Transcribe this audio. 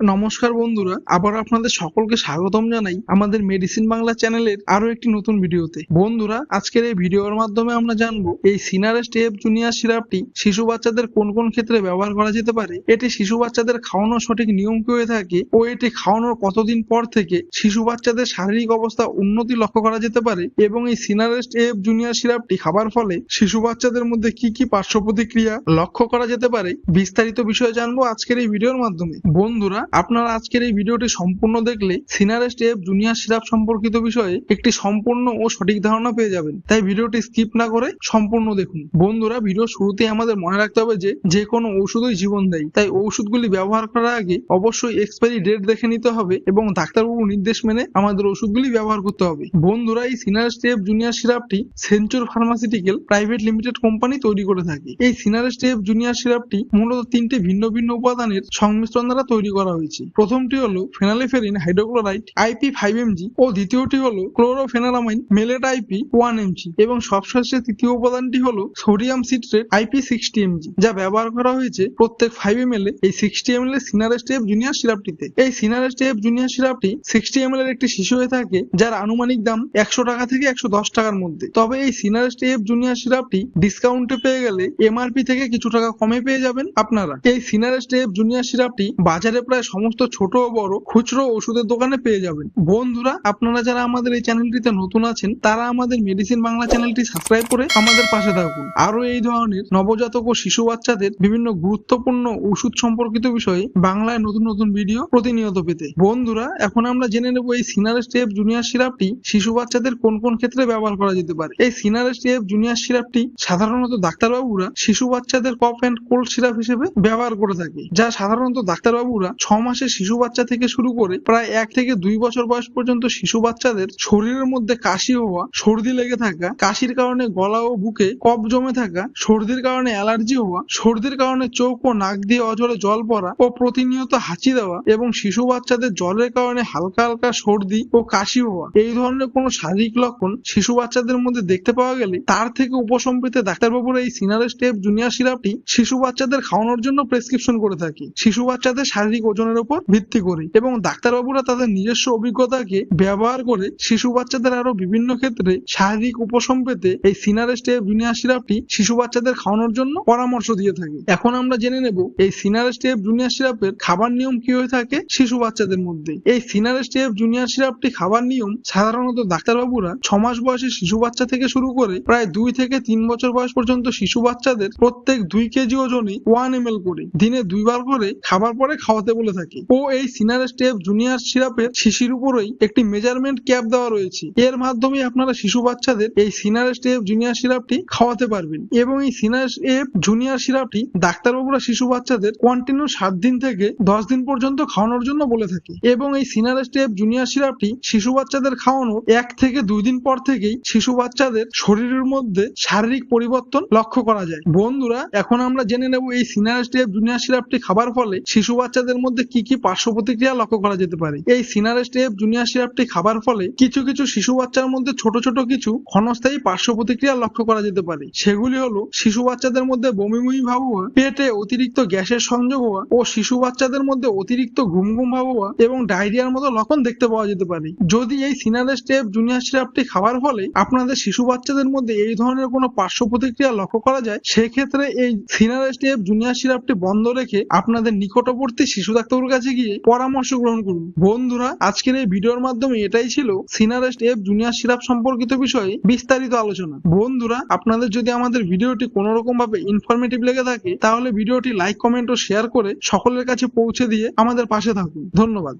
নমস্কার বন্ধুরা, আবার আপনাদের সকলকে স্বাগতম জানাই আমাদের মেডিসিন বাংলা চ্যানেলের আরও একটি নতুন ভিডিওতে। বন্ধুরা, আজকের এই ভিডিওর মাধ্যমে আমরা জানব, এই সিনারেস্ট এফ জুনিয়র সিরাপটি শিশু বাচ্চাদের কোন কোন ক্ষেত্রে ব্যবহার করা যেতে পারে? এটি শিশু বাচ্চাদের খাওয়ানোর সঠিক নিয়ম কি হয়ে থাকে? ও এটি খাওয়ানোর কতদিন পর থেকে শিশু বাচ্চাদের শারীরিক অবস্থা উন্নতি লক্ষ্য করা যেতে পারে? এবং এই সিনারেস্ট এফ জুনিয়ার সিরাপটি খাবার ফলে শিশু বাচ্চাদের মধ্যে কি কি পার্শ্ব প্রতিক্রিয়া লক্ষ্য করা যেতে পারে? বিস্তারিত বিষয়ে জানব আজকের এই ভিডিওর মাধ্যমে। বন্ধুরা আপনারা আজকের এই ভিডিওটি সম্পূর্ণ দেখলে সিনারে স্টেপ জুনিয়র সিরাপ সম্পর্কিত বিষয়ে একটি সম্পূর্ণ ও সঠিক ধারণা পেয়ে যাবেন। তাই ভিডিওটি স্কিপ না করে সম্পূর্ণ দেখুন। বন্ধুরা, ভিডিও শুরুতে আমাদের মনে রাখতে হবে যে যে কোনো জীবন দেয়। তাই ওষুধগুলি ব্যবহার করার আগে অবশ্যই এক্সপায়ারি ডেট দেখে নিতে হবে এবং ডাক্তারবাবুর নির্দেশ মেনে আমাদের ওষুধগুলি ব্যবহার করতে হবে। বন্ধুরা, এই Sinarest junior সিরাপটি Centaur pharmaceutical private limited company তৈরি করে থাকে। এই সিনার স্টেপ জুনিয়র সিরাপটি মূলত তিনটি ভিন্ন ভিন্ন উপাদানের সংমিশ্রণ দ্বারা তৈরি করা হয়েছে। প্রথমটি হলো phenylephrine hydrochloride IP five mg ও দ্বিতীয়টি হলো chlorpheniramine maleate IP one mg এবং সবশেষে তৃতীয় উপাদানটি হলো sodium citrate IP sixty mg যা ব্যবহার করা হয়েছে প্রত্যেক ফাইভ এম এল এই সিক্সটি এম এল এর সিনার স্টেপ জুনিয়র সিরাপটিতে এই সিনার স্টেপ জুনিয়র সিরাপটি সিক্সটি এম এল এর একটি শিশু হয়ে থাকে যার আনুমানিক দাম একশো টাকা থেকে একশো দশ টাকার মধ্যে। তবে এই সিনার স্টেপ জুনিয়র সিরাপটি ডিসকাউন্টে পেয়ে গেলে এমআরপি থেকে কিছু টাকা কমে পেয়ে যাবেন আপনারা। এই সিনার স্টেপ জুনিয়র সিরাপটি বাজারে প্রায় সমস্ত ছোট ও বড় খুচরো ওষুধের দোকানে পেয়ে যাবেন। বন্ধুরা, আপনারা যারা আমাদের এই চ্যানেলটিতে নতুন আছেন, তারা আমাদের মেডিসিন বাংলা চ্যানেলটি সাবস্ক্রাইব করে আমাদের পাশে থাকুন। আরও এই ধরনের নবজাতক ও শিশু বাচ্চাদের বিভিন্ন গুরুত্বপূর্ণ ওষুধ সম্পর্কিত বিষয়ে বাংলায় নতুন নতুন ভিডিও প্রতিনিয়ত পেতে। বন্ধুরা, এখন আমরা জেনে নেব এই সিনার স্টেপ জুনিয়র সিরাপটি শিশু বাচ্চাদের কোন কোন ক্ষেত্রে ব্যবহার করা যেতে পারে। এই সিনার স্টেপ জুনিয়র সিরাপটি সাধারণত ডাক্তারবাবুরা শিশু বাচ্চাদের কফ অ্যান্ড কোল্ড সিরাপ হিসেবে ব্যবহার করে থাকে, যা সাধারণত ডাক্তারবাবুরা ছ মাসের শিশু বাচ্চা থেকে শুরু করে প্রায় এক থেকে দুই বছর বয়স পর্যন্ত শিশু বাচ্চাদের শরীরের মধ্যে কাশি হওয়া, সর্দি লেগে থাকা, কাশির কারণে গলা ও বুকে কফ জমে থাকা, সর্দির কারণে অ্যালার্জি হওয়া, সর্দির কারণে চোখ ও নাক দিয়ে অজরে জল পড়া ও প্রতিনিয়ত হাঁচি দেওয়া এবং শিশু বাচ্চাদের জলের কারণে হালকা হালকা সর্দি ও কাশি হওয়া, এই ধরনের কোনো শারীরিক লক্ষণ শিশু বাচ্চাদের মধ্যে দেখতে পাওয়া গেলে তার থেকে উপশম পেতে ডাক্তারবাবুরা এই সিনার স্টেপ জুনিয়র সিরাপটি শিশু বাচ্চাদের খাওয়ানোর জন্য প্রেসক্রিপশন করে থাকে। শিশু বাচ্চাদের শারীরিক ওজনের উপর ভিত্তি করে এবং ডাক্তারবাবুরা তাদের নিজস্ব অভিজ্ঞতাকে ব্যবহার করে শিশু বাচ্চাদের আরও বিভিন্ন ক্ষেত্রে শারীরিক উপশম পেতে এই সিনার স্টেপ জুনিয়র সিরাপটি শিশু বাচ্চাদের খাওয়ানোর জন্য পরামর্শ দিয়ে থাকে। এখন আমরা জেনে নেব এই সিনার স্টেপ জুনিয়র সিরাপের খাবার নিয়ম কি হয়ে থাকে শিশু বাচ্চাদের মধ্যে। এই সিনার স্টেপ জুনিয়র সিরাপটি খাবার নিয়ম সাধারণত ডাক্তারবাবুরা ছ মাস বয়সী শিশু বাচ্চা থেকে শুরু করে প্রায় দুই থেকে তিন বছর বয়স পর্যন্ত শিশু বাচ্চাদের প্রত্যেক দুই কেজি ওজনে ওয়ান এম করে। দিনে দুইবার করে খাবার পরে খাওয়াতে বলে থাকে। ও এই সিনার স্টেপ জুনিয়র সিরাপের শিশির উপরেই একটি মেজারমেন্ট ক্যাপ দেওয়া রয়েছে। এর মাধ্যমে আপনারা শিশু বাচ্চাদের এই সিনার স্টেপ জুনিয়র সিরাপটি খাওয়াতে পারবেন এবং এই সিনার স্টেপ জুনিয়র সিরাপটি ডাক্তারবাবুরা শিশু বাচ্চাদের কন্টিনিউ সাত দিন থেকে দশ দিন পর্যন্ত খাওয়ানোর জন্য বলে থাকে এবং এই সিনার স্টেপ জুনিয়র সিরাপটি শিশু বাচ্চাদের খাওয়ানোর এক থেকে দুই দিন পর থেকেই শিশু বাচ্চাদের শরীরের মধ্যে শারীরিক পরিবর্তন লক্ষ্য করা যায়। বন্ধুরা, এখন আমরা জেনে নেব এই সিনার স্টেপ জুনিয়র সিরাপটি খাবার ফলে শিশু বাচ্চাদের মধ্যে কি কি পার্শ্ব প্রতিক্রিয়া লক্ষ্য করা যেতে পারে? এই সিনার স্টেপ, জুনিয়র সিরাপটি খাবার ফলে কিছু কিছু শিশু বাচ্চার মধ্যে ছোট ছোট কিছু ক্ষণস্থায়ী পার্শ্ব প্রতিক্রিয়া লক্ষ্য করা যেতে পারে। সেগুলি হলো শিশু বাচ্চাদের মধ্যে বমিবমি ভাব হওয়া, পেটে অতিরিক্ত গ্যাসের সংযোগ হওয়া ও শিশু বাচ্চাদের মধ্যে অতিরিক্ত ঘুম ঘুম ভাব হওয়া এবং ডায়রিয়ার মতো লক্ষণ দেখতে পাওয়া যেতে পারে। যদি এই সিনার স্টেপ, জুনিয়র সিরাপটি খাবার ফলে আপনাদের শিশু বাচ্চাদের মধ্যে এই ধরনের কোনো পার্শ্ব প্রতিক্রিয়া লক্ষ্য করা যায়, সেক্ষেত্রে এই সিনার স্টেপ, জুনিয়র সিরাপটি বন্ধ রেখে আপনাদের নিকটবর্তী শিশু ডাক্তারের কাছে গিয়ে পরামর্শ গ্রহণ করুন? বন্ধুরা, আজকের এই ভিডিওর মাধ্যমে এটাই ছিল সিনারেস্ট এফ জুনিয়র সিরাপ সম্পর্কিত বিষয়ে বিস্তারিত আলোচনা। বন্ধুরা, আপনাদের যদি আমাদের ভিডিওটি কোনো রকম ভাবে ইনফরমেটিভ লেগে থাকে, তাহলে ভিডিওটি লাইক কমেন্ট ও শেয়ার করে সকলের কাছে পৌঁছে দিয়ে আমাদের পাশে থাকুন। ধন্যবাদ।